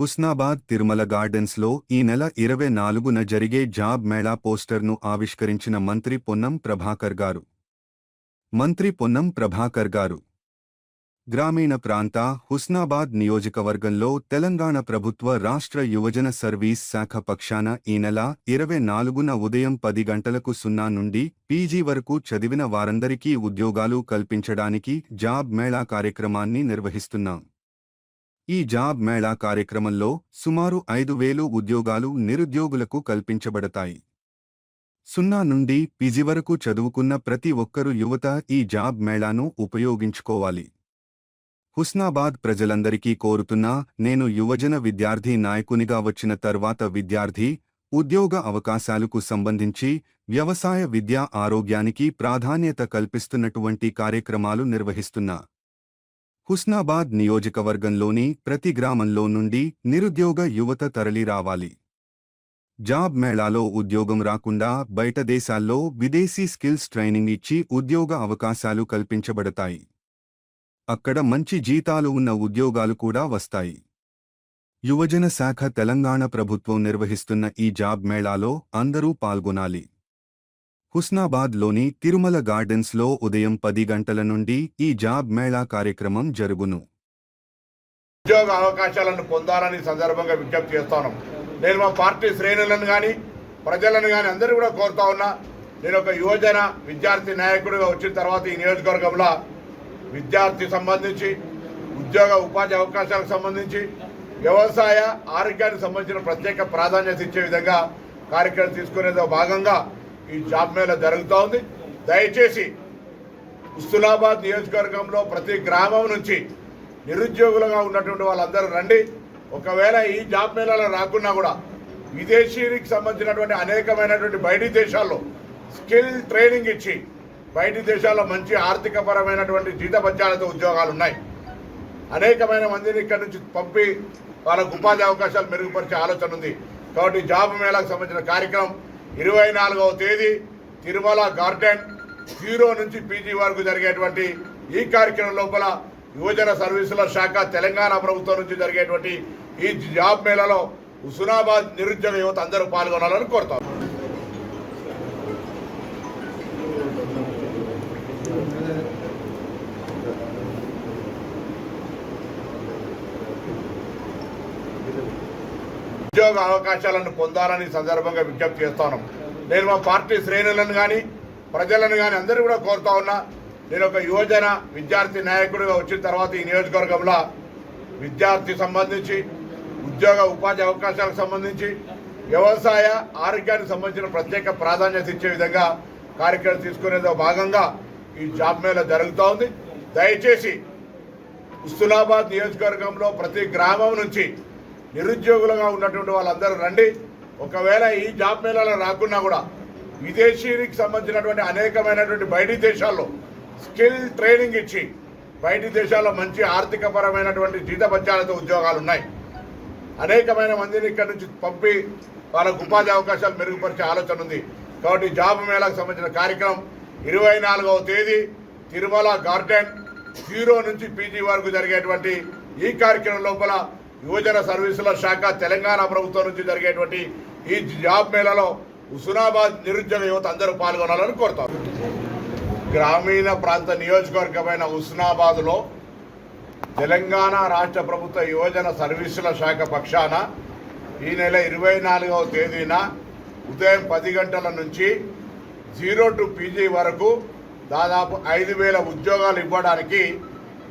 హుస్నాబాద్ తిరుమల గార్డెన్స్లో ఈ నెల ఇరవై నాలుగున జరిగే జాబ్ మేళా పోస్టర్ను ఆవిష్కరించిన మంత్రి పొన్నం ప్రభాకర్ గారు. మంత్రి పొన్నం ప్రభాకర్ గారు. గ్రామీణ ప్రాంత హుస్నాబాద్ నియోజకవర్గంలో తెలంగాణ ప్రభుత్వ రాష్ట్ర యువజన సర్వీస్ శాఖ పక్షాన ఈ నెల ఇరవై నాలుగున ఉదయం పది గంటలకు సున్నా నుండి పీజీ వరకు చదివిన వారందరికీ ఉద్యోగాలు కల్పించడానికి జాబ్ మేళా కార్యక్రమాన్ని నిర్వహిస్తున్నాం. ఈ జాబ్ మేళా కార్యక్రమంలో సుమారు ఐదు వేలు ఉద్యోగాలు నిరుద్యోగులకు కల్పించబడతాయి. సున్నా నుండి పిజి వరకు చదువుకున్న ప్రతి ఒక్కరు యువత ఈ జాబ్ మేళాను ఉపయోగించుకోవాలి. హుస్నాబాద్ ప్రజలందరికీ కోరుతున్నా నేను యువజన విద్యార్థి నాయకునిగా వచ్చిన తర్వాత విద్యార్థి ఉద్యోగ అవకాశాలకు సంబంధించి వ్యవసాయ విద్యా ఆరోగ్యానికి ప్రాధాన్యత కల్పిస్తున్నటువంటి కార్యక్రమాలు నిర్వహిస్తున్నా. హుస్నాబాద్ నియోజకవర్గంలోని ప్రతి గ్రామంలో నుండి నిరుద్యోగ యువత తరలి రావాలి జాబ్ మేళాలో ఉద్యోగం రాకుండా బయట దేశాల్లో విదేశీ స్కిల్స్ ట్రైనింగ్ ఇచ్చి ఉద్యోగ అవకాశాలు కల్పించబడతాయి. అక్కడ మంచి జీతాలు ఉన్న ఉద్యోగాలు కూడా వస్తాయి. యువజన శాఖ తెలంగాణ ప్రభుత్వం నిర్వహిస్తున్న ఈ జాబ్ మేళాలో అందరూ పాల్గొనాలి. హుస్నాబాద్లోని తిరుమల గార్డెన్స్లో ఉదయం పది గంటల నుండి ఈ జాబ్ మేళా కార్యక్రమం జరుగును. ఉద్యోగ అవకాశాలను పొందాలని సందర్భంగా విజ్ఞప్తి చేస్తాను. నేను మా పార్టీ శ్రేణులను కానీ ప్రజలను కానీ అందరూ కూడా కోరుతా ఉన్నా నేను ఒక యువజన విద్యార్థి నాయకుడిగా వచ్చిన తర్వాత ఈ నియోజకవర్గంలో విద్యార్థి సంబంధించి ఉద్యోగ ఉపాధి అవకాశాలకు సంబంధించి వ్యవసాయ ఆరోగ్యానికి సంబంధించిన ప్రత్యేక ప్రాధాన్యత ఇచ్చే విధంగా కార్యక్రమం తీసుకునేదో భాగంగా ఈ జాబ్ మేళ జరుగుతూ ఉంది. దయచేసి ఉస్తులాబాద్ నియోజకవర్గంలో ప్రతి గ్రామం నుంచి నిరుద్యోగులుగా ఉన్నటువంటి వాళ్ళందరూ రండి. ఒకవేళ ఈ జాబ్ మేళాలో రాకున్నా కూడా విదేశీకి సంబంధించినటువంటి అనేకమైనటువంటి బయటి దేశాల్లో స్కిల్ ట్రైనింగ్ ఇచ్చి బయటి దేశాల్లో మంచి ఆర్థికపరమైనటువంటి జీతపత్యాలతో ఉద్యోగాలు ఉన్నాయి. అనేకమైన మందిని ఇక్కడ నుంచి పంపి వాళ్ళకు ఉపాధి అవకాశాలు మెరుగుపరిచే ఆలోచన ఉంది. కాబట్టి జాబ్ మేళాకు సంబంధించిన కార్యక్రమం ఇరవై నాలుగవ తేదీ తిరుమల గార్డెన్ జీరో నుంచి పీజీ వరకు జరిగేటువంటి ఈ కార్యక్రమం లోపల యువజన సర్వీసుల శాఖ తెలంగాణ ప్రభుత్వం నుంచి జరిగేటువంటి ఈ జాబ్ మేళలో హుస్నాబాద్ నిరుద్యోగ యువత అందరూ పాల్గొనాలని కోరుతాం ఉద్యోగ అవకాశాలను పొందాలని సందర్భంగా విజ్ఞప్తి చేస్తాను. నేను మా పార్టీ శ్రేణులను కానీ ప్రజలను కానీ అందరూ కూడా కోరుతా ఉన్నా నేను ఒక యువజన విద్యార్థి నాయకుడిగా వచ్చిన తర్వాత ఈ నియోజకవర్గంలో విద్యార్థి సంబంధించి ఉద్యోగ ఉపాధి అవకాశాలకు సంబంధించి వ్యవసాయ ఆరోగ్యానికి సంబంధించిన ప్రత్యేక ప్రాధాన్యత ఇచ్చే విధంగా కార్యక్రమం తీసుకునేదో భాగంగా ఈ జాబ్ మేళ జరుగుతూ ఉంది. దయచేసి హుస్సులాబాద్ నియోజకవర్గంలో ప్రతి గ్రామం నుంచి నిరుద్యోగులుగా ఉన్నటువంటి వాళ్ళందరూ రండి. ఒకవేళ ఈ జాబ్ మేళాలో రాకున్నా కూడా విదేశీకి సంబంధించినటువంటి అనేకమైనటువంటి బయటి దేశాల్లో స్కిల్ ట్రైనింగ్ ఇచ్చి బయటి దేశాల్లో మంచి ఆర్థికపరమైనటువంటి జీతపత్యాలతో ఉద్యోగాలు ఉన్నాయి. అనేకమైన మందిని ఇక్కడ నుంచి పంపి వాళ్ళకు ఉపాధి అవకాశాలు మెరుగుపరిచే ఆలోచన ఉంది. కాబట్టి జాబ్ మేళాకు సంబంధించిన కార్యక్రమం ఇరవై నాలుగవ తేదీ తిరుమల గార్డెన్ జీరో నుంచి పీజీ వరకు జరిగేటువంటి ఈ కార్యక్రమం లోపల యువజన సర్వీసుల శాఖ తెలంగాణ ప్రభుత్వం నుంచి జరిగేటువంటి ఈ జాబ్ మేళాలో హుస్నాబాద్ నిరుద్యోగ యువత అందరూ పాల్గొనాలని కోరుతాం గ్రామీణ ప్రాంత నియోజకవర్గమైన హుస్నాబాద్లో తెలంగాణ రాష్ట్ర ప్రభుత్వ యువజన సర్వీసుల శాఖ పక్షాన ఈ నెల ఇరవై నాలుగవ తేదీన ఉదయం పది గంటల నుంచి జీరో టు పీజీ వరకు దాదాపు ఐదు వేల ఉద్యోగాలు ఇవ్వడానికి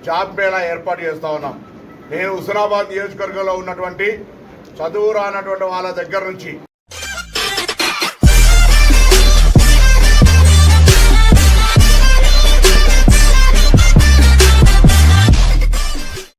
జాబ్ మేళా ఏర్పాటు చేస్తూ ఉన్నాం. నేను హుస్నాబాద్ నియోజకవర్గంలో ఉన్నటువంటి చదువు రానటువంటి వాళ్ళ దగ్గర నుంచి